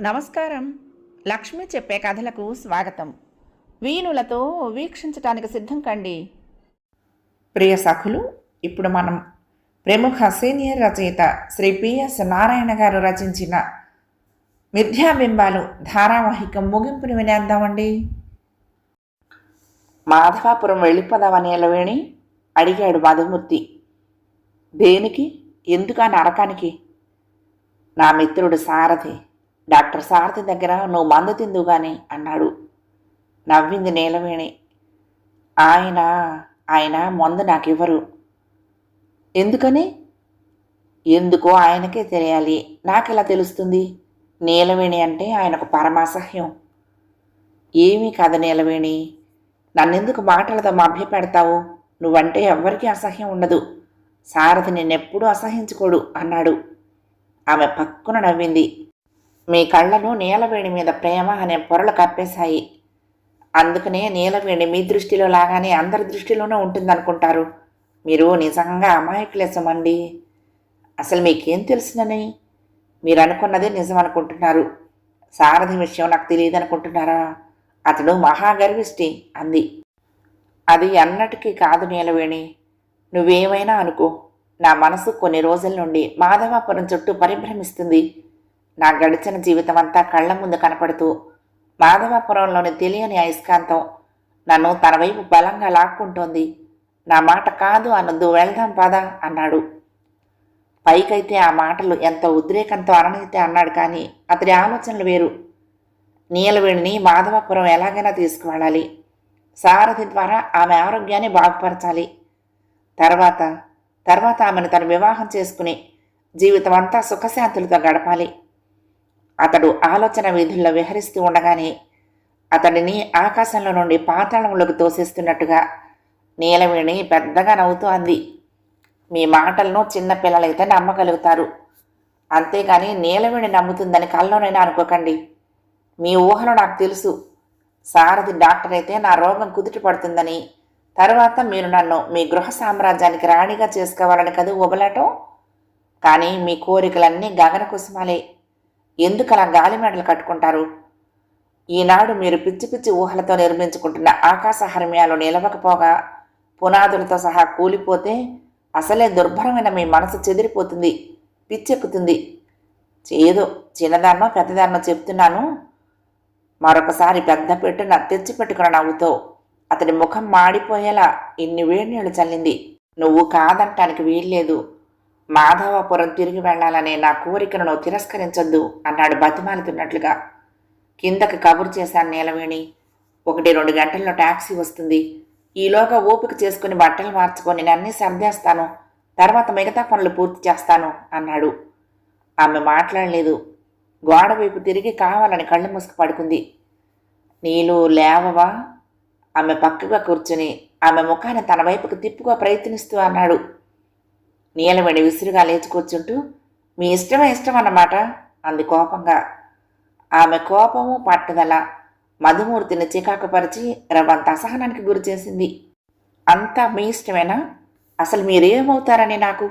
నమస్కారం. లక్ష్మి చెప్పే కథలకు స్వాగతం. వీణులతో వీక్షించటానికి సిద్ధం కండి. ప్రియ సఖులు ఇప్పుడు మనం ప్రముఖ సీనియర్ రచయిత శ్రీ పిఎస్ నారాయణ గారు రచించిన మిథ్యాబింబాలు ధారావాహికం ముగింపుని వినేద్దామండి. మాధవాపురం వెళ్ళిపోదామని ఎలవేణి అడిగాడు మధుమూర్తి. దేనికి? ఎందుకు ఆ నరకానికి? నా మిత్రుడు సారథి. డాక్టర్ సారథి దగ్గర నువ్వు మందు తిందు కానీ అన్నాడు. నవ్వింది నీలవేణి. ఆయన ఆయన మందు నాకివ్వరు. ఎందుకని? ఎందుకో ఆయనకే తెలియాలి. నాకెలా తెలుస్తుంది? నీలవేణి అంటే ఆయనకు పరమాసహ్యం. ఏమీ కాదు నీలవేణి. నన్నెందుకు మాటలతో మభ్యపెడతావు నువ్వంటే ఎవ్వరికీ అసహ్యం ఉండదు. సారథి నిన్నెప్పుడూ అసహించుకోడు అన్నాడు. ఆమె పక్కున నవ్వింది. మీ కళ్ళను నీలవేణి మీద ప్రేమ అనే పొరలు కప్పేశాయి. అందుకనే నీలవేణి మీ దృష్టిలో లాగానే అందరి దృష్టిలోనూ ఉంటుందనుకుంటారు. మీరు నిజంగా అమాయకులేసమండి అసలు మీకేం తెలుసునని? మీరు అనుకున్నదే నిజం అనుకుంటున్నారు సారథి విషయం నాకు తెలియదు అనుకుంటున్నారా అతడు మహాగర్విష్టి అంది. అది అన్నటికీ కాదు నీలవేణి. నువ్వేమైనా అనుకో. నా మనసు కొన్ని రోజుల నుండి మాధవాపురం చుట్టూ పరిభ్రమిస్తుంది. నా గడిచిన జీవితం అంతా కళ్ళ ముందు కనపడుతూ మాధవాపురంలోని తెలియని అయస్కాంతం నన్ను తన వైపు బలంగా లాక్కుంటోంది. నా మాట కాదు అన్నద్దు వెళ్దాం పదా అన్నాడు. పైకైతే ఆ మాటలు ఎంత ఉద్రేకంతో అననైతే అన్నాడు కానీ అతడి ఆలోచనలు వేరు. నీలవేణిని మాధవపురం ఎలాగైనా తీసుకువెళ్ళాలి. సారథి ద్వారా ఆమె ఆరోగ్యాన్ని బాగుపరచాలి. తర్వాత తర్వాత ఆమెను తను వివాహం చేసుకుని జీవితం అంతా సుఖశాంతులతో గడపాలి. అతడు ఆలోచన వీధుల్లో విహరిస్తూ ఉండగానే అతడిని ఆకాశంలో నుండి పాతాళంలోకి తోసేస్తున్నట్టుగా నీలవేణి పెద్దగా నవ్వుతూ అంది మీ మాటలను చిన్నపిల్లలైతే నమ్మగలుగుతారు. అంతేగాని నీలవేణి నమ్ముతుందని కల్లోనైనా అనుకోకండి. మీ ఊహలో నాకు తెలుసు. సారథి డాక్టర్ అయితే నా రోగం కుదుట పడుతుందని. తర్వాత మీరు నన్ను మీ గృహ సామ్రాజ్యానికి రాణిగా చేసుకోవాలని కదా ఉబలాటం కానీ మీ కోరికలన్నీ గగన కుసుమాలే. ఎందుకు అలా గాలిమేడలు కట్టుకుంటారు? ఈనాడు మీరు పిచ్చి పిచ్చి ఊహలతో నిర్మించుకుంటున్న ఆకాశ హర్మ్యాలు నిలవకపోగా పునాదులతో సహా కూలిపోతే అసలే దుర్భరమైన మీ మనసు చెదిరిపోతుంది పిచ్చెక్కుతుంది. ఏదో చిన్నదాన్నో పెద్దదాన్నో చెప్తున్నాను. మరొకసారి పెద్ద పెట్టున తెచ్చిపెట్టుకున్న నవ్వుతో అతడి ముఖం మాడిపోయేలా ఇన్ని వేడి నీళ్ళు చల్లింది. నువ్వు కాదంటానికి వీల్లేదు. మాధవపురం తిరిగి వెళ్ళాలనే నా కోరికను నువ్వు తిరస్కరించొద్దు అన్నాడు బతిమాలుతున్నట్లుగా. కిందకి కబురు చేశాను నీలవేణి. ఒకటి రెండు గంటల్లో టాక్సీ వస్తుంది. ఈలోగా ఓపిక చేసుకుని బట్టలు మార్చుకొని నన్నీ సర్దేస్తాను తర్వాత మిగతా పనులు పూర్తి చేస్తాను అన్నాడు. ఆమె మాట్లాడలేదు. గోడ వైపు తిరిగి కావాలని కళ్ళు మూసుకు పడుకుంది. నీళ్ళు లేవవా? ఆమె పక్కగా కూర్చుని ఆమె ముఖాన్ని తన వైపుకు తిప్పుగా ప్రయత్నిస్తూ అన్నాడు. నీలవేణి విసురుగా లేచి కూర్చుంటూ మీ ఇష్టమే ఇష్టం అన్నమాట అంది కోపంగా. ఆమె కోపము పట్టుదల మధుమూర్తిని చికాకుపరిచి రవంత అసహనానికి గురి చేసింది. అంతా మీ ఇష్టమేనా? అసలు మీరేమవుతారని నాకు?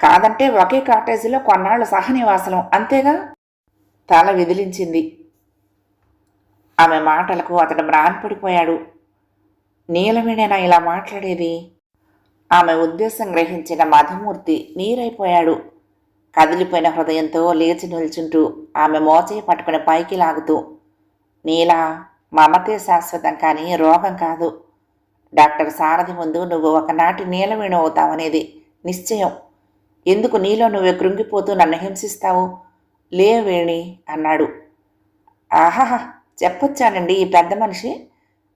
కాదంటే ఒకే కాటేజీలో కొన్నాళ్ళు సహనివాసలం అంతేగా? తల విదిలించింది. ఆమె మాటలకు అతడు మ్రాన్పడిపోయాడు నీలమేనేనా ఇలా మాట్లాడేది? ఆమె ఉద్దేశం గ్రహించిన మధుమూర్తి నీరైపోయాడు. కదిలిపోయిన హృదయంతో లేచి నిల్చుంటూ ఆమె మోచేయి పట్టుకుని పైకి లాగుతూ నీలా మమతే శాశ్వతం కానీ రోగం కాదు. డాక్టర్ సారథి ముందు నువ్వు ఒకనాటి నీలవేణు అవుతావనేది నిశ్చయం. ఎందుకు నీలో నువ్వే కృంగిపోతూ నన్ను హింసిస్తావు? లేవేణి అన్నాడు. ఆహాహా చెప్పొచ్చానండి ఈ పెద్ద మనిషి.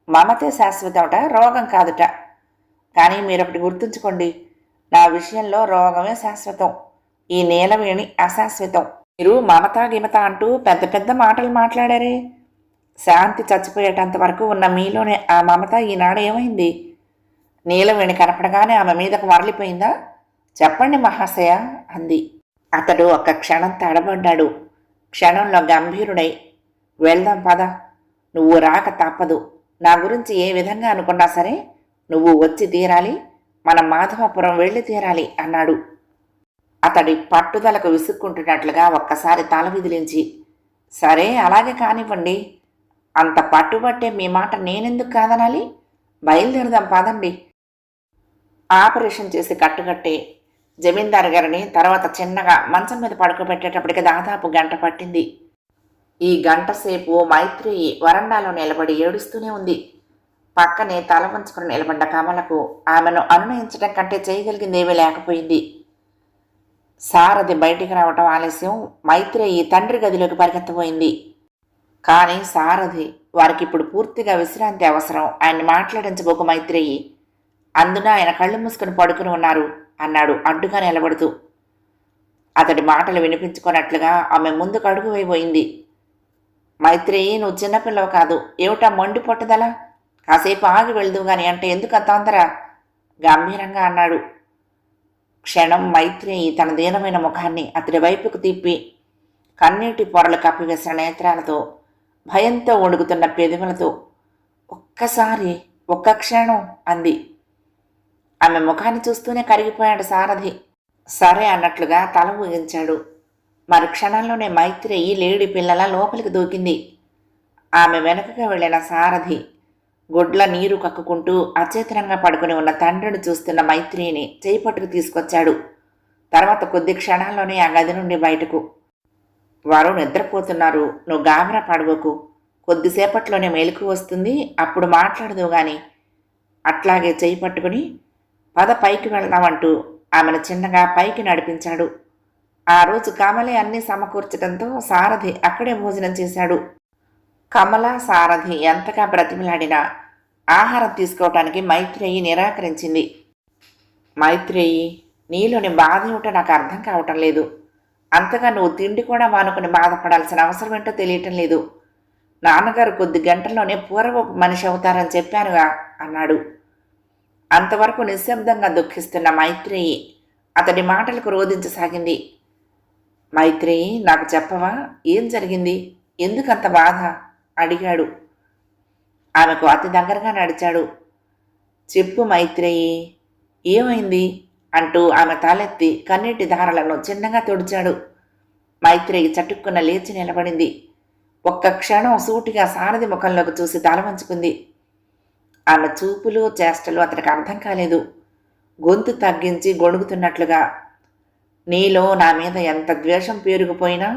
మమతే శాశ్వతమట రోగం కాదుట. కానీ మీరొకటి గుర్తుంచుకోండి. నా విషయంలో రోగమే శాశ్వతం. ఈ నీలవేణి అశాశ్వతం. మీరు మమత గిమత అంటూ పెద్ద పెద్ద మాటలు మాట్లాడారే. శాంతి చచ్చిపోయేటంత వరకు ఉన్న మీలోనే ఆ మమత ఈనాడు ఏమైంది? నీలవేణి కనపడగానే ఆమె మీదకు మరలిపోయిందా చెప్పండి మహాశయ అంది. అతడు ఒక క్షణం తడబడ్డాడు. క్షణంలో గంభీరుడై వెళ్దాం పద. నువ్వు రాక తప్పదు. నా గురించి ఏ విధంగా అనుకున్నా సరే నువ్వు వచ్చి తీరాలి మనం మాధవపురం వెళ్ళి తీరాలి అన్నాడు. అతడి పట్టుదలకు విసుక్కుంటున్నట్లుగా ఒక్కసారి తల విదిలించి సరే అలాగే కానివ్వండి అంత పట్టుబట్టే మీ మాట నేనెందుకు కాదనాలి? బయలుదేరదాం పదండి. ఆపరేషన్ చేసి కట్టుకట్టే జమీందారు గారిని తర్వాత చిన్నగా మంచం మీద పడుకోబెట్టేటప్పటికి దాదాపు గంట పట్టింది. ఈ గంటసేపు మైత్రేయి వరండాలో నిలబడి ఏడుస్తూనే ఉంది. పక్కనే తల వంచుకుని నిలబడ్డ కమలకు ఆమెను అనునయించడం కంటే చేయగలిగింది ఏమీ లేకపోయింది. సారథి బయటికి రావటం ఆలస్యం. మైత్రేయి తండ్రి గదిలోకి పరిగెత్తబోయింది. కానీ సారథి వారికి ఇప్పుడు పూర్తిగా విశ్రాంతి అవసరం. ఆయన్ని మాట్లాడించబోక మైత్రేయి. అందున ఆయన కళ్ళు మూసుకుని పడుకుని ఉన్నారు అన్నాడు అడ్డుగా నిలబడుతూ. అతడి మాటలు వినిపించుకున్నట్లుగా ఆమె ముందుకు అడుగు వేయబోయింది. మైత్రేయి నువ్వు చిన్నపిల్లవు కాదు. ఏమిటా మొండి పట్టుదల కాసేపు ఆగి వెళ్దువు గాని అంటే ఎందుకు అంత గంభీరంగా అన్నాడు. క్షణం మైత్రేయి తన దీనమైన ముఖాన్ని అతడి వైపుకు తిప్పి కన్నీటి పొరలు కప్పివేసిన నేత్రాలతో భయంతో వణుకుతున్న పెదవులతో ఒక్కసారి ఒక్క క్షణం అంది. ఆమె ముఖాన్ని చూస్తూనే కరిగిపోయాడు సారథి. సరే అన్నట్లుగా తల ఊగించాడు. మరి క్షణంలోనే మైత్రేయి లేడి పిల్లల లోపలికి దూకింది. ఆమె వెనుకగా వెళ్ళిన సారథి గొడ్ల నీరు కక్కుకుంటూ అచేతనంగా పడుకుని ఉన్న తండ్రిని చూస్తున్న మైత్రిని చేయి పట్టుకు తీసుకొచ్చాడు. తర్వాత కొద్ది క్షణాల్లోనే ఆ గది నుండి బయటకు. వారు నిద్రపోతున్నారు. నువ్వు గాబరా పడవకు. కొద్దిసేపట్లోనే మెలకు వస్తుంది. అప్పుడు మాట్లాడదు గాని. అట్లాగే చేయి పట్టుకుని పద పైకి వెళ్దామంటూ ఆమెను చిన్నగా పైకి నడిపించాడు. ఆ రోజు కమలే అన్ని సమకూర్చడంతో సారథి అక్కడే భోజనం చేశాడు. కమల సారథి ఎంతగా బ్రతిమిలాడినా ఆహారం తీసుకోవటానికి మైత్రేయి నిరాకరించింది. మైత్రేయి నీలోని బాధ ఏమిటో నాకు అర్థం కావటం లేదు. అంతగా నువ్వు తిండి కూడా మానుకుని బాధపడాల్సిన అవసరం ఏంటో తెలియటం లేదు. నాన్నగారు కొద్ది గంటల్లోనే పూర్వపు మనిషి అవుతారని చెప్పానుగా అన్నాడు. అంతవరకు నిశ్శబ్దంగా దుఃఖిస్తున్న మైత్రేయి అతడి మాటలకు రోధించసాగింది. మైత్రేయి నాకు చెప్పవా? ఏం జరిగింది? ఎందుకంత బాధ? అడిగాడు. ఆమెకు అతి దగ్గరగా నడిచాడు. చెప్పు మైత్రేయి ఏమైంది? అంటూ ఆమె తలెత్తి కన్నీటి ధారలను చిన్నగా తుడిచాడు. మైత్రేయి చటుక్కున లేచి నిలబడింది. ఒక్క క్షణం సూటిగా సారథి ముఖంలోకి చూసి తల వంచుకుంది. ఆమె చూపులు చేష్టలు అతనికి అర్థం కాలేదు. గొంతు తగ్గించి గొణుగుతున్నట్లుగా నీలో నా మీద ఎంత ద్వేషం పేరుకుపోయినా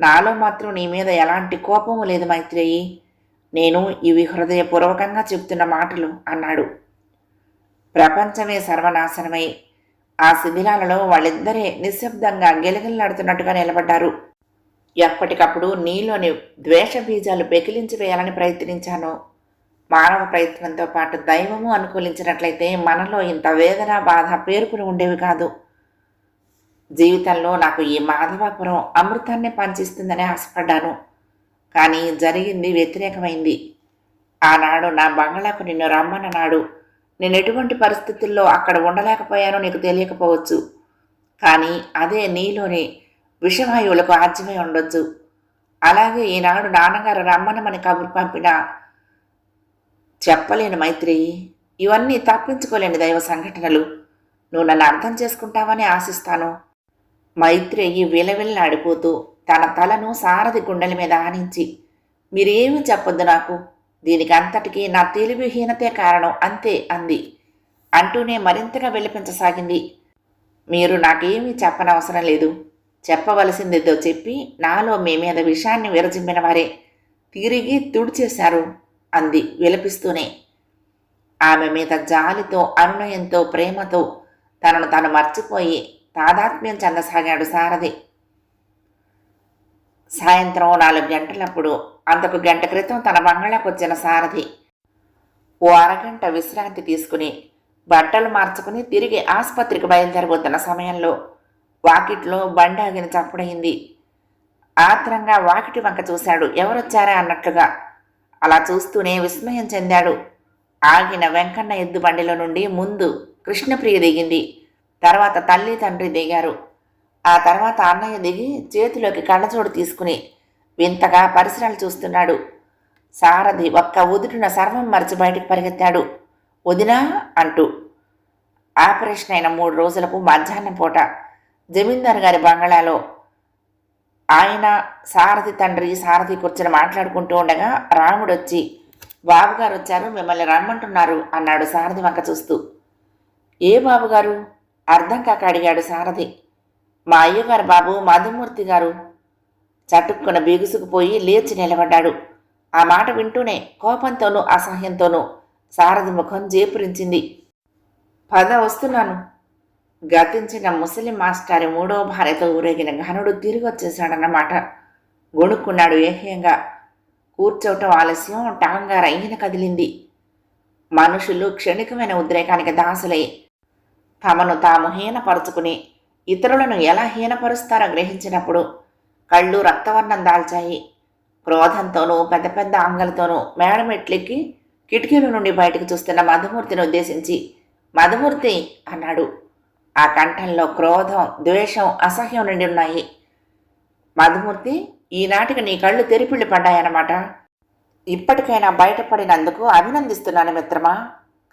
నాలో మాత్రం నీ మీద ఎలాంటి కోపము లేదు మైత్రేయి. నేను ఇవి హృదయపూర్వకంగా చెప్తున్న మాటలు అన్నాడు. ప్రపంచమే సర్వనాశనమై ఆ శిథిలాలలో వాళ్ళిద్దరే నిశ్శబ్దంగా గిలగిల్లాడుతున్నట్టుగా నిలబడ్డారు. ఎప్పటికప్పుడు నీలోని ద్వేష బీజాలు పెకిలించి వేయాలని ప్రయత్నించాను. మానవ ప్రయత్నంతో పాటు దైవము అనుకూలించినట్లయితే మనలో ఇంత వేదన బాధ పేర్కొని ఉండేవి కాదు. జీవితంలో నాకు ఈ మాధవాపురం అమృతాన్ని పంచిస్తుందని ఆశపడ్డాను. కానీ జరిగింది వ్యతిరేకమైంది. ఆనాడు నా బంగళాకు నిన్ను రమ్మన్ననాడు. నేను ఎటువంటి పరిస్థితుల్లో అక్కడ ఉండలేకపోయానో నీకు తెలియకపోవచ్చు. కానీ అదే నీలోని విషవాయువులకు ఆజ్యమై ఉండొచ్చు. అలాగే ఈనాడు నాన్నగారు రమ్మనమని కబురు పంపిన చెప్పలేను మైత్రి. ఇవన్నీ తప్పించుకోలేని దైవ సంఘటనలు. నువ్వు నన్ను అర్థం చేసుకుంటావని ఆశిస్తాను. మైత్రేయి విలవిల్లాడిపోతూ తన తలను సారథి గుండెల మీద ఆనించి మీరేమీ చెప్పొద్దు నాకు? దీనికంతటికీ నా తెలివిహీనతే కారణం అంతే అంది. అంటూనే మరింతగా విలపించసాగింది. మీరు నాకేమీ చెప్పనవసరం లేదు. చెప్పవలసిందేదో చెప్పి నాలో మీ మీద విషాన్ని విరజిమ్మిన వారే తిరిగి తుడిచేశారు అంది విలపిస్తూనే. ఆమె మీద జాలితో అనునయంతో ప్రేమతో తనను తాను మర్చిపోయి తాదాత్మ్యం చెందసాగాడు సారథి. సాయంత్రం నాలుగు గంటలప్పుడు అంతకు గంట క్రితం తన బంగళకు వచ్చిన సారథి ఓ అరగంట విశ్రాంతి తీసుకుని బట్టలు మార్చుకుని తిరిగి ఆసుపత్రికి బయలుదేరబోతున్న సమయంలో వాకిట్లో బండి ఆగిన చప్పుడయింది. ఆత్రంగా వాకిటి వంక చూశాడు. ఎవరొచ్చారా అన్నట్లుగా అలా చూస్తూనే విస్మయం చెందాడు. ఆగిన వెంకన్న ఎద్దు బండిలో నుండి ముందు కృష్ణప్రియ దిగింది. తర్వాత తల్లి తండ్రి దిగారు. ఆ తర్వాత అన్నయ్య దిగి చేతిలోకి కళ్ళజోడు తీసుకుని వింతగా పరిసరాలు చూస్తున్నాడు. సారథి ఒక్క ఉదుటిన సర్వం మరిచి బయటికి పరిగెత్తాడు. వదినా అంటూ. ఆపరేషన్ అయిన మూడు రోజులకు మధ్యాహ్నం పూట జమీందారు గారి బంగళాలో ఆయన సారథి తండ్రి సారథి కూర్చొని మాట్లాడుకుంటూ ఉండగా రాముడు వచ్చి బాబుగారు వచ్చారు మిమ్మల్ని రమ్మంటున్నారు అన్నాడు సారథి వంక చూస్తూ. ఏ బాబుగారు? అర్థం కాక అడిగాడు సారథి. మా అయ్యగారు బాబు మధుమూర్తి గారు. చటుక్కున బిగుసుకుపోయి లేచి నిలబడ్డాడు. ఆ మాట వింటూనే కోపంతోనూ అసహ్యంతోనూ సారథి ముఖం జేపురించింది. పద వస్తున్నాను. గతించిన ముసలి మాస్టారి మూడో భార్యతో ఊరేగిన ఘనుడు తిరిగి వచ్చేశాడన్నమాట గొణుక్కున్నాడు ఏహ్యంగా. కూర్చోవటం ఆలస్యం టాంగా రైన కదిలింది. మనుషులు క్షణికమైన ఉద్రేకానికి దాసులై తమను తాము హీనపరుచుకుని ఇతరులను ఎలా హీనపరుస్తారో గ్రహించినప్పుడు కళ్ళు రక్తవర్ణం దాల్చాయి. క్రోధంతోనూ పెద్ద పెద్ద అంగలతోనూ మేడమెట్లెక్కి కిటికీల నుండి బయటకు చూస్తున్న మధుమూర్తిని ఉద్దేశించి మధుమూర్తి అన్నాడు. ఆ కంఠంలో క్రోధం ద్వేషం అసహ్యం నుండి ఉన్నాయి. మధుమూర్తి ఈనాటికి నీ కళ్ళు తెరిపిళ్ళు పడ్డాయన్నమాట. ఇప్పటికైనా బయటపడినందుకు అభినందిస్తున్నాను మిత్రమా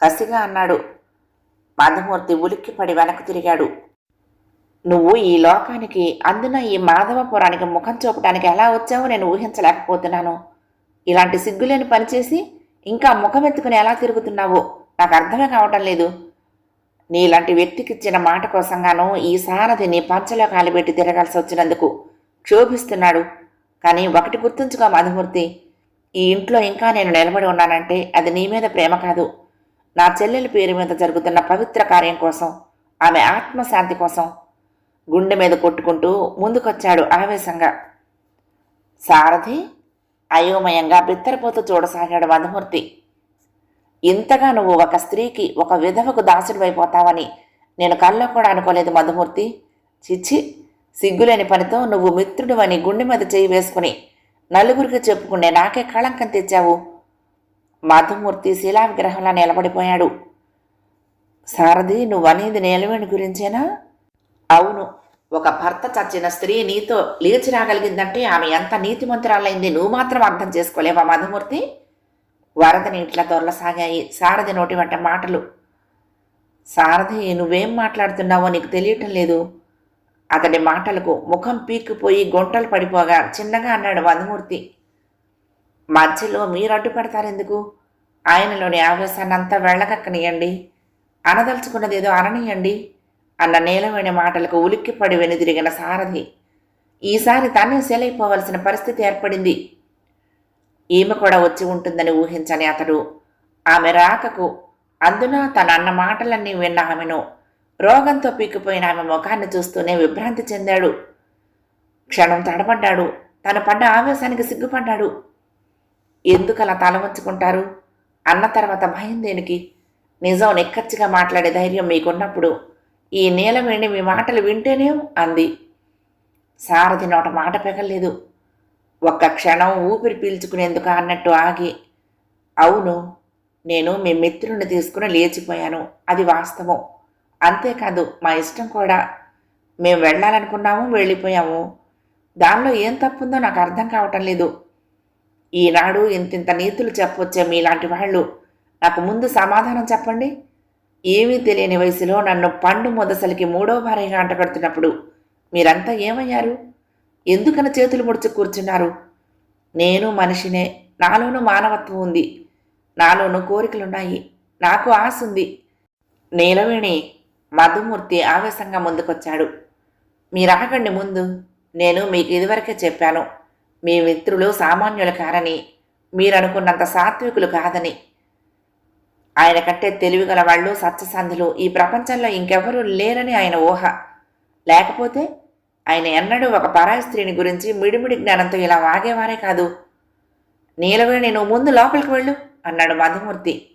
కసిగా అన్నాడు. మధుమూర్తి ఉలిక్కిపడి వెనక్కు తిరిగాడు. నువ్వు ఈ లోకానికి అందున ఈ మాధవపురానికి ముఖం చూపడానికి ఎలా వచ్చావో నేను ఊహించలేకపోతున్నాను. ఇలాంటి సిగ్గులేని పనిచేసి ఇంకా ముఖం ఎత్తుకుని ఎలా తిరుగుతున్నావో? నాకు అర్థమే కావటం లేదు. నీలాంటి వ్యక్తికిచ్చిన మాట కోసంగాను ఈ సారథి నీ పంచలో కాలిపెట్టి తిరగాల్సి వచ్చినందుకు క్షోభిస్తున్నాడు. కానీ ఒకటి గుర్తుంచుకో మధుమూర్తి ఈ ఇంట్లో ఇంకా నేను నిలబడి ఉన్నానంటే అది నీ మీద ప్రేమ కాదు. నా చెల్లెలి పేరు మీద జరుగుతున్న పవిత్ర కార్యం కోసం ఆమె ఆత్మశాంతి కోసం గుండె మీద కొట్టుకుంటూ ముందుకొచ్చాడు ఆవేశంగా. సారథి అయోమయంగా బిత్తరపోతూ చూడసాగాడు మధుమూర్తి. ఇంతగా నువ్వు ఒక స్త్రీకి ఒక విధవకు దాసుడివైపోతావని నేను కల్లో కూడా అనుకోలేదు మధుమూర్తి. చిచ్చి సిగ్గులేని పనితో నువ్వు మిత్రుడివని గుండె మీద చేయి వేసుకుని నలుగురికి చెప్పుకునే నాకే కళంకం తెచ్చావు. మధుమూర్తి శిలా విగ్రహంలా నిలబడిపోయాడు. సారథి నువ్వనేది నేలవేణి గురించేనా? అవును ఒక భర్త చచ్చిన స్త్రీ నీతో లేచి రాగలిగిందంటే ఆమె ఎంత నీతిమంతురాలైంది నువ్వు మాత్రం అర్థం చేసుకోలేవా మధుమూర్తి వరద నీట్ల దొరలసాగాయి సారథి నోటి వంట మాటలు. సారథి నువ్వేం మాట్లాడుతున్నావో నీకు తెలియటం లేదు. అతడి మాటలకు ముఖం పీక్కుపోయి గొంటలు పడిపోగా చిన్నగా అన్నాడు మధుమూర్తి మధ్యలో మీరు అడ్డుపడతారెందుకు? ఆయనలోని ఆవేశాన్ని అంతా వెళ్ళకక్కనియండి అనదలుచుకున్నదేదో అననీయండి అన్న నీలమైన మాటలకు ఉలిక్కిపడి వెనుదిరిగిన సారథి. ఈసారి తనే సెలైపోవలసిన పరిస్థితి ఏర్పడింది. ఈమె కూడా వచ్చి ఉంటుందని ఊహించని అతడు. ఆమె రాకకు అందున తన అన్న మాటలన్నీ విన్న ఆమెను. రోగంతో పీకిపోయిన ఆమె ముఖాన్ని చూస్తూనే విభ్రాంతి చెందాడు. క్షణం తడబడ్డాడు. తను పడ్డ ఆవేశానికి సిగ్గుపడ్డాడు. ఎందుకలా తల వంచుకుంటారు అన్న తర్వాత భయం దేనికి? నిజం నిక్కచ్చిగా మాట్లాడే ధైర్యం మీకున్నప్పుడు ఈ నీలమేణి మీ మాటలు వింటేనే అంది. సారథి నోట మాట పెగలేదు ఒక్క క్షణం ఊపిరి పీల్చుకునేందుకు అన్నట్టు ఆగి అవును నేను మీ మిత్రుని తీసుకుని లేచిపోయాను. అది వాస్తవం. అంతేకాదు మా ఇష్టం కూడా. మేము వెళ్ళాలనుకున్నాము వెళ్ళిపోయాము. దానిలో ఏం తప్పుందో నాకు అర్థం కావటం లేదు. ఈనాడు ఇంతింత నీతులు చెప్పొచ్చే మీలాంటి వాళ్ళు నాకు ముందు సమాధానం చెప్పండి. ఏమీ తెలియని వయసులో నన్ను పండు మొదసలికి మూడో భారీగా అంటగడుతున్నప్పుడు మీరంతా ఏమయ్యారు? ఎందుకని చేతులు ముడుచు కూర్చున్నారు? నేను మనిషినే నాలోనూ మానవత్వం ఉంది. నాలోనూ కోరికలున్నాయి. నాకు ఆశ ఉంది. నీలవేణి మధుమూర్తి ఆవేశంగా ముందుకొచ్చాడు. మీరాగండి ముందు. నేను మీకు ఇదివరకే చెప్పాను. మీ మిత్రులు సామాన్యులు కారని మీరనుకున్నంత సాత్వికులు కాదని. ఆయన కంటే తెలివిగల వాళ్ళు సత్యసంధులు ఈ ప్రపంచంలో ఇంకెవరూ లేరని ఆయన ఊహ. లేకపోతే ఆయన ఎన్నడూ ఒక పరాయి స్త్రీని గురించి మిడిమిడి జ్ఞానంతో ఇలా వాగేవారే కాదు. నీలవేణి నువ్వు ముందు లోపలికి వెళ్ళు అన్నాడు మధుమూర్తి.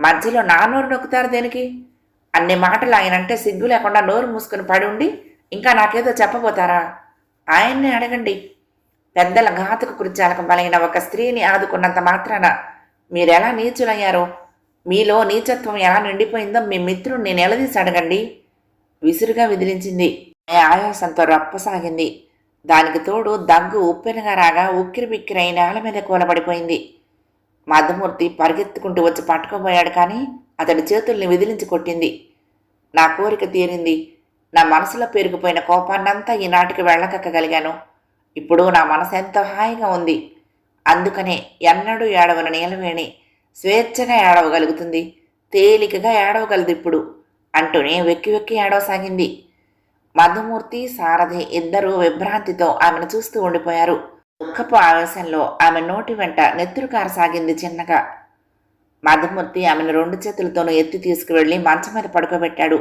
మధ్యలో నా నోరు నొక్కుతారు దేనికి? అన్ని మాటలు ఆయనంటే సిగ్గు లేకుండా నోరు మూసుకుని పడి ఉండి ఇంకా నాకేదో చెప్పబోతారా? ఆయన్ని అడగండి. పెద్దల ఘాతుక కృత్యాలకు బలైన ఒక స్త్రీని ఆదుకున్నంత మాత్రాన మీరెలా నీచులయ్యారో? మీలో నీచత్వం ఎలా నిండిపోయిందో మీ మిత్రుడిని నిలదీసి అడగండి విసురుగా విదిలించింది. ఆయాసంతో రప్పసాగింది. దానికి తోడు దగ్గు ఉప్పెనగా రాగా ఉక్కిరి బిక్కిరై నేల మీద కూలబడిపోయింది. మధుమూర్తి పరిగెత్తుకుంటూ వచ్చి పట్టుకోబోయాడు కానీ అతడి చేతుల్ని విదిలించి కొట్టింది. నా కోరిక తీరింది. నా మనసులో పేరుకుపోయిన కోపాన్నంతా ఈనాటికి వెళ్ళకక్కగలిగాను. ఇప్పుడు నా మనసు ఎంతో హాయిగా ఉంది. అందుకనే ఎన్నడూ ఏడవని నీలవేణి స్వేచ్ఛగా ఏడవగలుగుతుంది. తేలికగా ఏడవగలదు ఇప్పుడు అంటూనే వెక్కి వెక్కి ఏడవసాగింది. మధుమూర్తి సారథి ఇద్దరూ విభ్రాంతితో ఆమెను చూస్తూ ఉండిపోయారు. దుఃఖపు ఆవేశంలో ఆమె నోటి వెంట నెత్తురు కారసాగింది చిన్నగా. మధుమూర్తి ఆమెను రెండు చేతులతోనూ ఎత్తి తీసుకువెళ్ళి మంచం మీద పడుకోబెట్టాడు.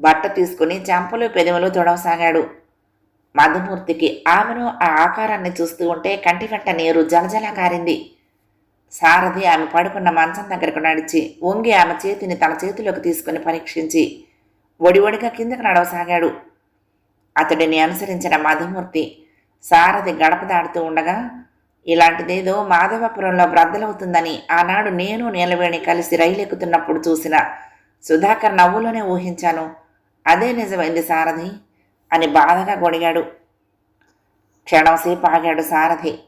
బట్ట తీసుకుని చెంపలు పెదవులు తొడవసాగాడు. మధుమూర్తికి ఆమెను ఆ ఆకారాన్ని చూస్తూ ఉంటే కంటి వెంట నీరు జలజల కారింది సారథి ఆమె పడుకున్న మంచం దగ్గరకు నడిచి వంగి ఆమె చేతిని తన చేతిలోకి తీసుకుని పరీక్షించి ఒడివడిగా కిందకు నడవసాగాడు. అతడిని అనుసరించిన మధుమూర్తి సారథి గడప దాడుతూ ఉండగా ఇలాంటిదేదో మాధవపురంలో బ్రద్దలవుతుందని ఆనాడు నేను నీలవేణి కలిసి రైలు ఎక్కుతున్నప్పుడు చూసిన సుధాకర్ నవ్వులోనే ఊహించాను. అదే నిజమైంది సారథి. అని బాధగా గొడిగాడు. క్షణంసేపు ఆగాడు సారథి.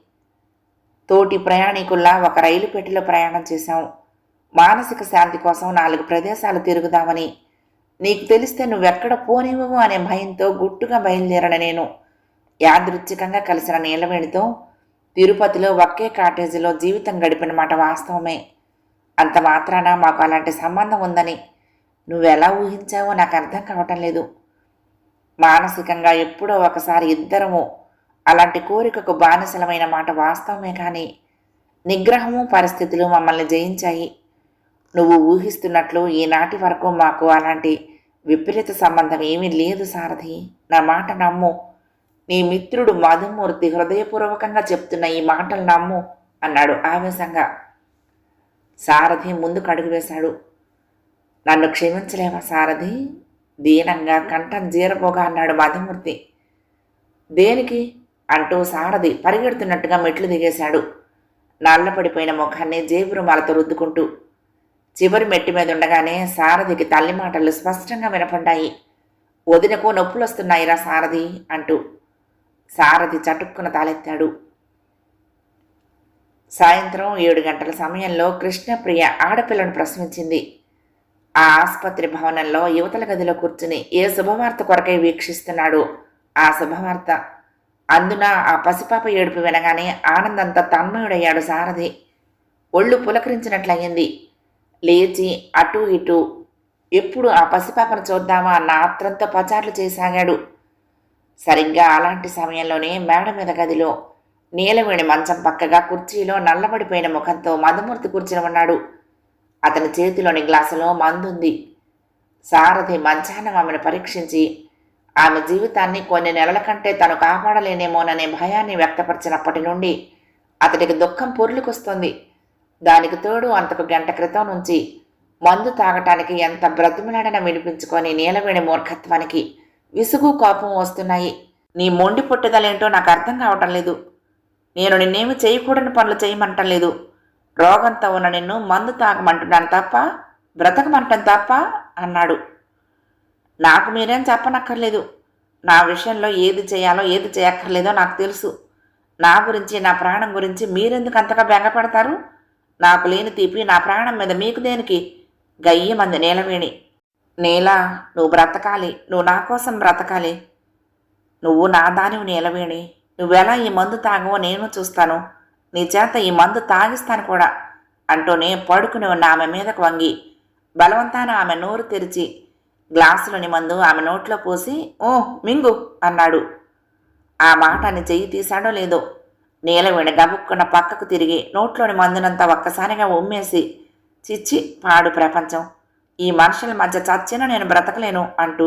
తోటి ప్రయాణికుల్లా ఒక రైలు పెట్టెలో ప్రయాణం చేశాం. మానసిక శాంతి కోసం నాలుగు ప్రదేశాలు తిరుగుదామని. నీకు తెలిస్తే నువ్వెక్కడ పోనివ్వవు అనే భయంతో గుట్టుగా బయలుదేరన నేను. యాదృచ్ఛికంగా కలిసిన నీలవేణితో తిరుపతిలో ఒకే కాటేజీలో జీవితం గడిపిన మాట వాస్తవమే. అంత మాత్రాన మాకు అలాంటి సంబంధం ఉందని. నువ్వెలా ఊహించావో నాకు అర్థం కావటం లేదు. మానసికంగా ఎప్పుడో ఒకసారి ఇద్దరము అలాంటి కోరికకు బానిసలమైన మాట వాస్తవమే కానీ నిగ్రహము పరిస్థితులు మమ్మల్ని జయించాయి. నువ్వు ఊహిస్తున్నట్లు ఈనాటి వరకు మాకు అలాంటి విపరీత సంబంధం ఏమీ లేదు సారథి. నా మాట నమ్ము. నీ మిత్రుడు మధుమూర్తి హృదయపూర్వకంగా చెప్తున్న ఈ మాటలు నమ్ము అన్నాడు ఆవేశంగా. సారథి ముందుకు అడుగు వేశాడు. నన్ను క్షమించలేవా సారథి? దీనంగా కంఠం జీరపోగా అన్నాడు మధుమూర్తి దేనికి? అంటూ సారథి పరిగెడుతున్నట్టుగా మెట్లు దిగేశాడు. నల్లపడిపోయిన ముఖాన్ని జేబు రుమాలతో రుద్దుకుంటూ. చివరి మెట్టి మీద ఉండగానే సారథికి తల్లి మాటలు స్పష్టంగా వినపడ్డాయి. వదినకు నొప్పులొస్తున్నాయిరా సారథి అంటూ. సారథి చటుక్కున తాలెత్తాడు. సాయంత్రం ఏడు గంటల సమయంలో కృష్ణప్రియ ఆడపిల్లను ప్రశ్నించింది ఆ ఆసుపత్రి భవనంలో యువతల గదిలో కూర్చుని ఏ శుభవార్త కొరకై వీక్షిస్తున్నాడు? ఆ శుభవార్త. అందున ఆ పసిపాప ఏడుపు వినగానే ఆనందంతా తన్మయుడయ్యాడు సారథి. ఒళ్ళు పులకరించినట్లయింది. లేచి అటూ ఇటూ ఎప్పుడు ఆ పసిపాపను చూద్దామా? అన్న ఆత్రంతో పచార్లు చేసాగాడు సరిగ్గా అలాంటి సమయంలోనే మేడ మీద గదిలో నీలవేణి మంచం పక్కగా కుర్చీలో నల్లబడిపోయిన ముఖంతో మధుమూర్తి కూర్చుని ఉన్నాడు. అతని చేతిలోని గ్లాసులో మందుంది. సారథి మధ్యాహ్నం ఆమెను పరీక్షించి ఆమె జీవితాన్ని కొన్ని నెలల కంటే తను కాపాడలేనేమోననే భయాన్ని వ్యక్తపరిచినప్పటి నుండి అతడికి దుఃఖం పొర్లుకొస్తుంది. దానికి తోడు అంతకు గంట క్రితం నుంచి మందు తాగటానికి ఎంత బ్రతిమలాడన వినిపించుకొని నీలవేణి మూర్ఖత్వానికి విసుగు కోపం వస్తున్నాయి. నీ మొండి పుట్టుదలేంటో నాకు అర్థం కావటం లేదు. నేను నిన్నేమి చేయకూడని పనులు చేయమంటం లేదు. రోగంతో ఉన్న నిన్ను మందు తాగమంటున్నాను తప్ప బ్రతకమంటాను తప్ప అన్నాడు. నాకు మీరేం చెప్పనక్కర్లేదు. నా విషయంలో ఏది చేయాలో ఏది చేయక్కర్లేదో నాకు తెలుసు. నా గురించి నా ప్రాణం గురించి మీరెందుకు అంతగా బెంగపడతారు? నాకు లేని తీపి నా ప్రాణం మీద మీకు దేనికి? గయ్యమంది నీలవేణి నీలా నువ్వు బ్రతకాలి. నువ్వు నా కోసం బ్రతకాలి. నువ్వు నా దానివి నీలవేణి. నువ్వెలా ఈ మందు తాగవో నేను చూస్తాను. నీ చేత ఈ మందు తాగిస్తాను కూడా అంటూనే పడుకుని ఉన్న ఆమె మీదకు వంగి బలవంతాన ఆమె నోరు తెరిచి గ్లాసులోని మందు ఆమె నోట్లో పోసి ఓ మింగు అన్నాడు. ఆ మాటని చెయ్యి తీశాడో లేదో నీలవేణి గబుక్కున్న పక్కకు తిరిగి నోట్లోని మందునంతా ఒక్కసారిగా ఉమ్మేసి చిచ్చి పాడు ప్రపంచం. ఈ మనుషుల మధ్య చచ్చిన నేను బ్రతకలేను అంటూ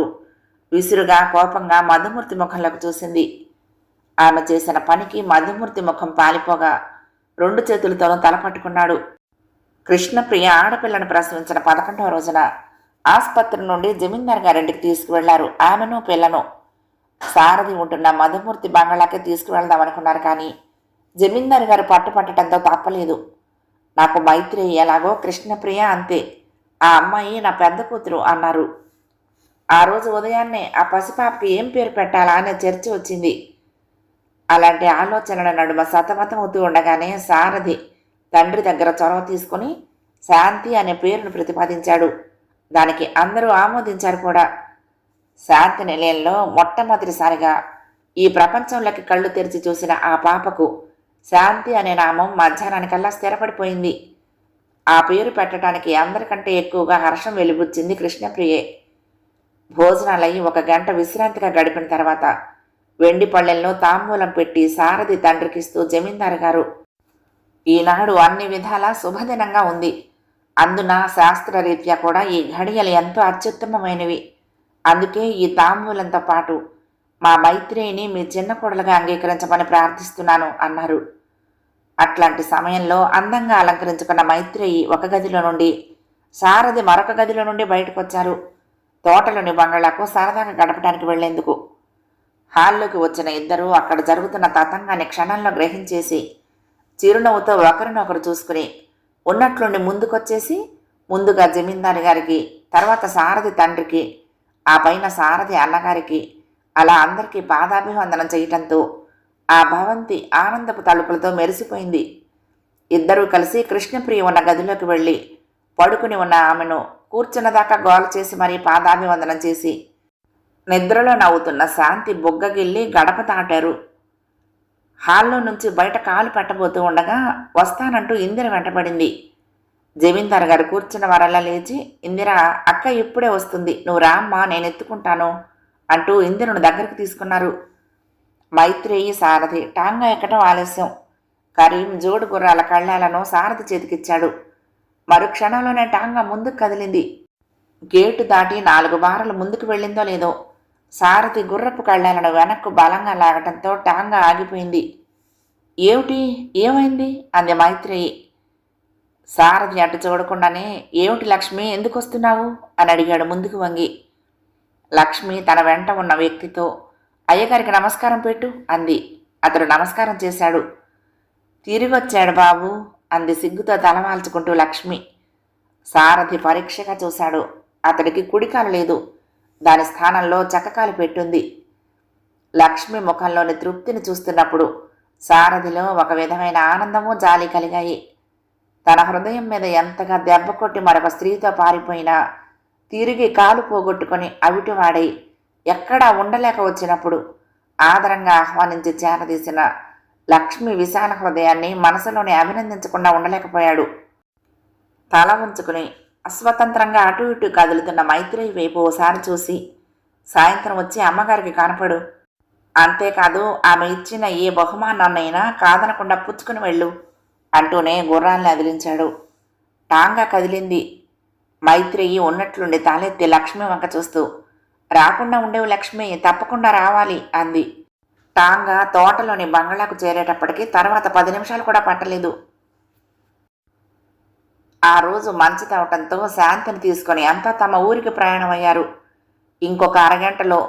విసురుగా కోపంగా మధుమూర్తి ముఖంలోకి చూసింది. ఆమె చేసిన పనికి మధుమూర్తి ముఖం పాలిపోగా రెండు చేతులతోనూ తల పట్టుకున్నాడు. కృష్ణప్రియ ఆడపిల్లను ప్రసవించిన పదకొండవ రోజున ఆసుపత్రి నుండి జమీందార్ గారింటికి తీసుకువెళ్ళారు ఆమెను పిల్లను. సారథి ఉంటున్న మధుమూర్తి బంగళాకే తీసుకువెళ్దాం అనుకున్నారు కానీ జమీందార్ గారు పట్టుపట్టడంతో తప్పలేదు. నాకు మైత్రి ఎలాగో కృష్ణప్రియ అంతే. ఆ అమ్మాయి నా పెద్ద కూతురు అన్నారు. ఆ రోజు ఉదయాన్నే ఆ పసిపాపకి ఏం పేరు పెట్టాలా అనే చర్చ వచ్చింది. అలాంటి ఆలోచనల నడుమ సతమతం అవుతూ ఉండగానే సారథి తండ్రి దగ్గర చొరవ తీసుకుని శాంతి అనే పేరును ప్రతిపాదించాడు. దానికి అందరూ ఆమోదించారు కూడా. శాంతి నిలయంలో మొట్టమొదటిసారిగా ఈ ప్రపంచంలోకి కళ్ళు తెరిచి చూసిన ఆ పాపకు శాంతి అనే నామం మధ్యాహ్నానికల్లా స్థిరపడిపోయింది. ఆ పేరు పెట్టడానికి అందరికంటే ఎక్కువగా హర్షం వెలిబుచ్చింది కృష్ణప్రియే. భోజనాలయ్యి ఒక గంట విశ్రాంతిగా గడిపిన తర్వాత వెండి పళ్ళెల్లో తాంబూలం పెట్టి సారథి తండ్రికిస్తూ జమీందారు గారు ఈనాడు అన్ని విధాలా శుభదినంగా ఉంది. అందున శాస్త్రరీత్యా కూడా ఈ ఘడియలు ఎంతో అత్యుత్తమమైనవి. అందుకే ఈ తాంబూలంతో పాటు మా మైత్రేయిని మీ చిన్న కొడలుగా అంగీకరించమని ప్రార్థిస్తున్నాను అన్నారు. అట్లాంటి సమయంలో అందంగా అలంకరించుకున్న మైత్రేయి ఒక గదిలో నుండి సారథి మరొక గదిలో నుండి బయటకు వచ్చారు తోటలోని బంగాళాకు సరదాగా గడపడానికి వెళ్ళేందుకు హాల్లోకి వచ్చిన ఇద్దరూ అక్కడ జరుగుతున్న తతంగాన్ని క్షణంలో గ్రహించేసి చిరునవ్వుతో ఒకరినొకరు చూసుకుని ఉన్నట్లుండి ముందుకొచ్చేసి ముందుగా జమీందారు గారికి తర్వాత సారథి తండ్రికి ఆ పైన సారథి అన్నగారికి అలా అందరికీ పాదాభివందనం చేయటంతో ఆ భవంతి ఆనందపు తలుపులతో మెరిసిపోయింది. ఇద్దరూ కలిసి కృష్ణప్రియ ఉన్న గదిలోకి వెళ్ళి పడుకుని ఉన్న ఆమెను కూర్చున్నదాకా గోల చేసి మరీ పాదాభివందనం చేసి నిద్రలో నవ్వుతున్న శాంతి బుగ్గగిల్లి గడప తాటారు హాల్లో నుంచి బయట కాలు పెట్టబోతూ ఉండగా వస్తానంటూ ఇందిర వెంటబడింది. జమీందార్ గారు కూర్చున్న వరల్లా లేచి ఇందిర అక్క ఇప్పుడే వస్తుంది. నువ్వు రామ్మా నేను ఎత్తుకుంటాను అంటూ ఇందిరను దగ్గరికి తీసుకున్నారు. మైత్రేయి సారథి టాంగా ఎక్కటం ఆలస్యం. కరీం జోడు గుర్రాల కళ్ళాలను సారథి చేతికిచ్చాడు. మరు క్షణంలోనే టాంగా ముందుకు కదిలింది. గేటు దాటి నాలుగు బారలు ముందుకు వెళ్ళిందో లేదో సారథి గుర్రపు కళ్ళాలను వెనక్కు బలంగా లాగటంతో టాంగా ఆగిపోయింది. ఏమిటి? ఏమైంది? అంది మైత్రేయి. సారథి అటు చూడకుండానే ఏమిటి లక్ష్మి? ఎందుకు వస్తున్నావు? అని అడిగాడు ముందుకు వంగి. లక్ష్మి తన వెంట ఉన్న వ్యక్తితో అయ్యగారికి నమస్కారం పెట్టు అంది. అతడు నమస్కారం చేశాడు. తిరిగొచ్చాడు బాబు అంది సిగ్గుతో తలవాల్చుకుంటూ లక్ష్మి. సారథి పరీక్షగా చూశాడు. అతడికి కుడికాలు లేదు. దాని స్థానంలో చక్కకాలు పెట్టుంది. లక్ష్మి ముఖంలోని తృప్తిని చూస్తున్నప్పుడు సారథిలో ఒక విధమైన ఆనందము జాలి కలిగాయి. తన హృదయం మీద ఎంతగా దెబ్బ కొట్టి మరొక స్త్రీతో పారిపోయినా తిరిగి కాలు పోగొట్టుకొని అవిటివాడై ఎక్కడా ఉండలేక వచ్చినప్పుడు ఆదరంగా ఆహ్వానించి చేరదీసిన లక్ష్మి విశాల హృదయాన్ని మనసులోనే అభినందించకుండా ఉండలేకపోయాడు. తల ఉంచుకుని అస్వతంత్రంగా అటు ఇటు కదులుతున్న మైత్రేయి వైపు ఓసారి చూసి సాయంత్రం వచ్చి అమ్మగారికి కనపడు. అంతేకాదు ఆమె ఇచ్చిన ఏ బహుమానాన్నైనా కాదనకుండా పుచ్చుకుని వెళ్ళు అంటూనే గుర్రాల్ని అదిలించాడు. టాంగా కదిలింది. మైత్రేయి ఉన్నట్లుండి తాలెత్తి లక్ష్మి వంక చూస్తూ రాకుండా ఉండేవి లక్ష్మి తప్పకుండా రావాలి అంది. టాంగా తోటలోని బంగళాకు చేరేటప్పటికి తర్వాత పది నిమిషాలు కూడా పట్టలేదు. ఆ రోజు మంచు తవ్వటంతో శాంతిని తీసుకొని అంతా తమ ఊరికి ప్రయాణమయ్యారు. ఇంకొక అరగంటలో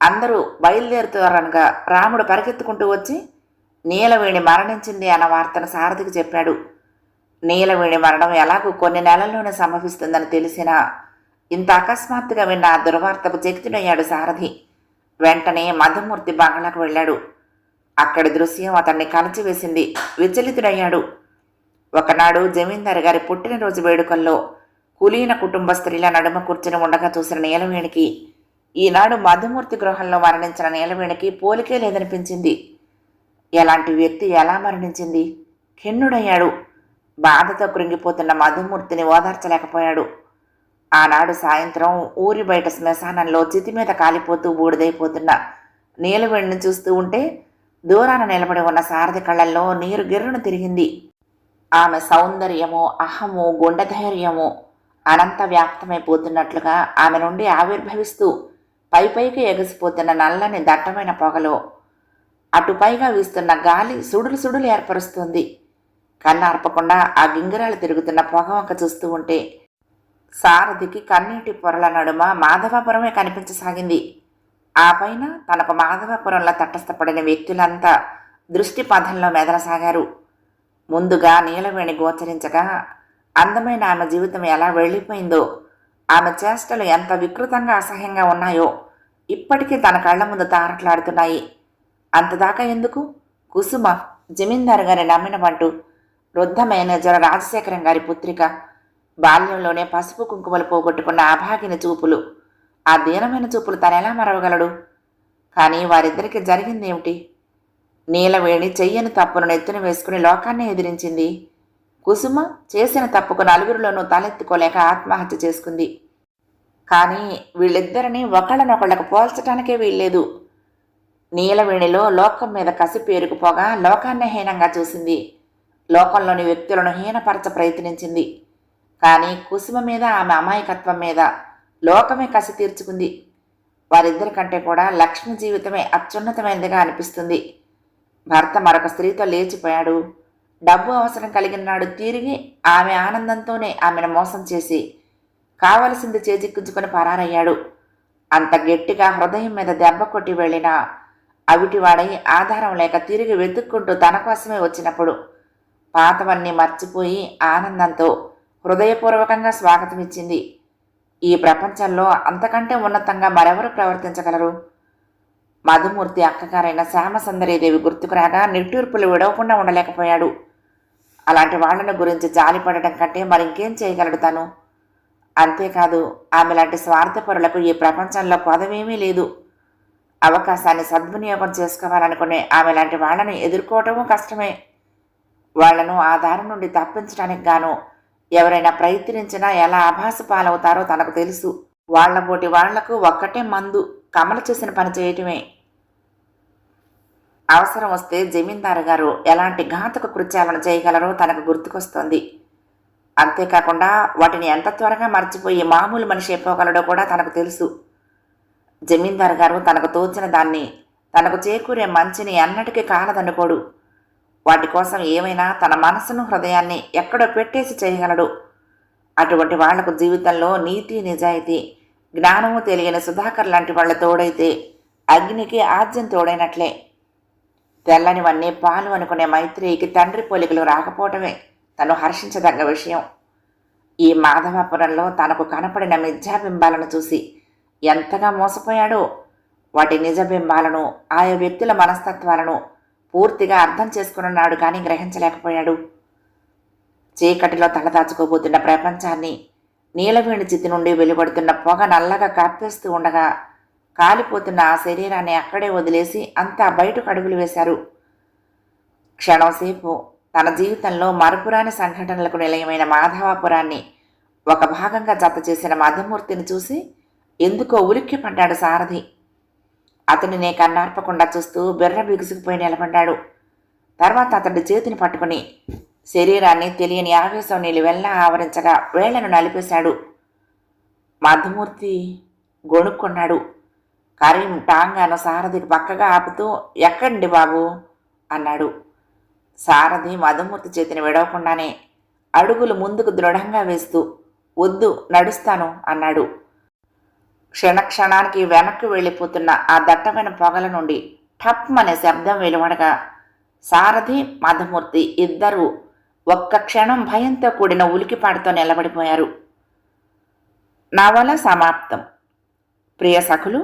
అందరూ బయలుదేరుతారనగా రాముడు పరిగెత్తుకుంటూ వచ్చి నీలవేణి మరణించింది అన్న వార్తను సారథికి చెప్పాడు. నీలవేణి మరణం ఎలాగూ కొన్ని నెలల్లోనే సంభవిస్తుందని తెలిసినా ఇంత అకస్మాత్తుగా విన్న ఆ దుర్వార్తకు చెక్తుడయ్యాడు సారథి. వెంటనే మధుమూర్తి బంగ్లాకు వెళ్ళాడు. అక్కడి దృశ్యం అతన్ని కలిచివేసింది. విచలితుడయ్యాడు. ఒకనాడు జమీందారు గారి పుట్టినరోజు వేడుకల్లో కులీన కుటుంబ స్త్రీల నడుమ కూర్చుని ఉండగా చూసిన నీలవేణికి ఈనాడు మధుమూర్తి గృహంలో మరణించిన నీలవేణికి పోలికే లేదనిపించింది. ఎలాంటి వ్యక్తి ఎలా మరణించింది? ఖిన్నుడయ్యాడు. బాధతో కృంగిపోతున్న మధుమూర్తిని ఓదార్చలేకపోయాడు. ఆనాడు సాయంత్రం ఊరి బయట శ్మశానంలో చితి మీద కాలిపోతూ బూడిదైపోతున్న నీలవేణిని చూస్తూ ఉంటే దూరాన నిలబడి ఉన్న సారథి కళ్ళల్లో నీరు గిర్రును తిరిగింది. ఆమె సౌందర్యము అహము గుండెధైర్యము అనంత వ్యాప్తమైపోతున్నట్లుగా ఆమె నుండి ఆవిర్భవిస్తూ పైపైకి ఎగసిపోతున్న నల్లని దట్టమైన పొగలో అటుపైగా వీస్తున్న గాలి సుడులు సుడులు ఏర్పరుస్తుంది. కన్నార్పకుండా ఆ గింగిరాలు తిరుగుతున్న పొగ వంక చూస్తూ ఉంటే సారథికి కన్నీటి పొరల నడుమ మాధవపురమే కనిపించసాగింది. ఆ పైన తనకు మాధవపురంలో తటస్థపడిన వ్యక్తులంతా దృష్టి పథంలో మెదలసాగారు. ముందుగా నీలవేణి గోచరించగా అందమైన ఆమె జీవితం ఎలా వెళ్ళిపోయిందో ఆమె చేష్టలు ఎంత వికృతంగా అసహ్యంగా ఉన్నాయో ఇప్పటికీ తన కళ్ళ ముందు తారట్లాడుతున్నాయి. అంతదాకా ఎందుకు? కుసుమ జమీందారు గారి నమ్మినమంటూ వృద్ధ మేనేజర్ రాజశేఖరం గారి పుత్రిక బాల్యంలోనే పసుపు కుంకుమలు పోగొట్టుకున్న అభాగిన చూపులు ఆ దీనమైన చూపులు తనెలా మరవగలడు? కానీ వారిద్దరికీ జరిగిందేమిటి నీలవేణి చెయ్యని తప్పును నెత్తున వేసుకుని లోకాన్ని ఎదిరించింది. కుసుమ చేసిన తప్పుకు నలుగురిలోనూ తలెత్తుకోలేక ఆత్మహత్య చేసుకుంది. కానీ వీళ్ళిద్దరినీ ఒకళ్ళనొకళ్ళకు పోల్చటానికే వీల్లేదు. నీలవేణిలో లోకం మీద కసి పేరుకుపోగా లోకాన్ని హీనంగా చూసింది. లోకంలోని వ్యక్తులను హీనపరచ ప్రయత్నించింది. కానీ కుసుమ మీద ఆమె అమాయకత్వం మీద లోకమే కసి తీర్చుకుంది. వారిద్దరి కంటే కూడా లక్ష్మి జీవితమే అత్యున్నతమైనదిగా అనిపిస్తుంది. భర్త మరొక స్త్రీతో లేచిపోయాడు. డబ్బు అవసరం కలిగిన నాడు తిరిగి ఆమె ఆనందంతోనే ఆమెను మోసం చేసి కావలసింది చేజిక్కించుకుని పరారయ్యాడు. అంత గట్టిగా హృదయం మీద దెబ్బ కొట్టి వెళ్ళిన అవిటివాడై ఆధారం లేక తిరిగి వెతుక్కుంటూ తన కోసమే వచ్చినప్పుడు పాతవన్నీ మర్చిపోయి ఆనందంతో హృదయపూర్వకంగా స్వాగతమిచ్చింది. ఈ ప్రపంచంలో అంతకంటే ఉన్నతంగా మరెవరు ప్రవర్తించగలరు? మధుమూర్తి అక్కగారైన శ్యామసుందరీదేవి గుర్తుకు రాగా నిట్టూర్పులు విడవకుండా ఉండలేకపోయాడు. అలాంటి వాళ్ళను గురించి జాలిపడటం కంటే మరింకేం చేయగలడు తను? అంతేకాదు ఆమె లాంటి స్వార్థపరులకు ఈ ప్రపంచంలో పదవేమీ లేదు. అవకాశాన్ని సద్వినియోగం చేసుకోవాలనుకునే ఆమె లాంటి వాళ్ళని ఎదుర్కోవటము కష్టమే. వాళ్ళను ఆ దారి నుండి తప్పించడానికి గాను ఎవరైనా ప్రయత్నించినా ఎలా ఆభాస పాలవుతారో తనకు తెలుసు. వాళ్ళ పోటీ వాళ్ళకు ఒక్కటే మందు. కమల చేసిన పని చేయటమే. అవసరం వస్తే జమీందారు గారు ఎలాంటి ఘాతక కృత్యాలను చేయగలరో తనకు గుర్తుకొస్తుంది. అంతేకాకుండా వాటిని ఎంత త్వరగా మర్చిపోయి మామూలు మనిషి అయిపోగలడో కూడా తనకు తెలుసు. జమీందారు గారు తనకు తోచిన దాన్ని తనకు చేకూరే మంచిని అన్నటికీ కాలదనుకోడు వాటి కోసం ఏమైనా తన మనసును హృదయాన్ని ఎక్కడో పెట్టేసి చేయగలడు. అటువంటి వాళ్ళకు జీవితంలో నీతి నిజాయితీ జ్ఞానము తెలియని సుధాకర్ లాంటి వాళ్ళ తోడైతే అగ్నికి ఆద్యం తోడైనట్లే. తెల్లనివన్నీ పాలు అనుకునే మైత్రేయికి తండ్రి పోలికలు రాకపోవటమే తను హర్షించదగ్గ విషయం. ఈ మాధవాపురంలో తనకు కనపడిన మిథ్యాబింబాలను చూసి ఎంతగా మోసపోయాడో వాటి నిజబింబాలను ఆయా వ్యక్తుల మనస్తత్వాలను పూర్తిగా అర్థం చేసుకున్నాడు కానీ గ్రహించలేకపోయాడు. చీకటిలో తలదాచుకోబోతున్న ప్రపంచాన్ని నీలవేణి చితి నుండి వెలువడుతున్న పొగ నల్లగా కప్పేస్తూ ఉండగా కాలిపోతున్న ఆ శరీరాన్ని అక్కడే వదిలేసి అంతా బయటకు అడుగులు వేశారు. క్షణంసేపు తన జీవితంలో మరపురాని సంఘటనలకు నిలయమైన మాధవాపురాన్ని ఒక భాగంగా జత చేసిన మధుమూర్తిని చూసి ఎందుకో ఉలిక్కి పడ్డాడు సారథి. అతనినే కన్నార్పకుండా చూస్తూ బిర్ర బిగుసుకుపోయి నిలబడ్డాడు. తర్వాత అతడి చేతిని పట్టుకుని శరీరాన్ని తెలియని ఆవేశం నీళ్ళు వెళ్ళ ఆవరించగా వేళ్ళను నలిపేశాడు. మధుమూర్తి గొణుక్కున్నాడు. కరీం టాంగాను సారథికి పక్కగా ఆపుతూ ఎక్కండి బాబు అన్నాడు. సారథి మధుమూర్తి చేతిని విడవకుండానే అడుగులు ముందుకు దృఢంగా వేస్తూ వద్దు నడుస్తాను అన్నాడు. క్షణక్షణానికి వెనక్కి వెళ్ళిపోతున్న ఆ దట్టమైన పొగల నుండి ఠప్ అనే శబ్దం వెలువడగా సారథి మధుమూర్తి ఇద్దరూ ఒక్క క్షణం భయంతో కూడిన ఉలికిపాటుతో నిలబడిపోయారు. నవల సమాప్తం. ప్రియ సఖులు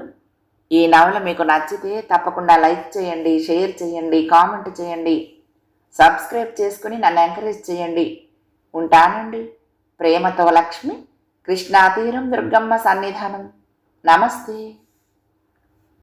ఈ నవల మీకు నచ్చితే తప్పకుండా లైక్ చేయండి షేర్ చేయండి కామెంట్ చేయండి సబ్స్క్రైబ్ చేసుకుని నన్ను ఎంకరేజ్ చేయండి. ఉంటానండి. ప్రేమతో లక్ష్మి కృష్ణాతీరం దుర్గమ్మ సన్నిధానం. నమస్తే.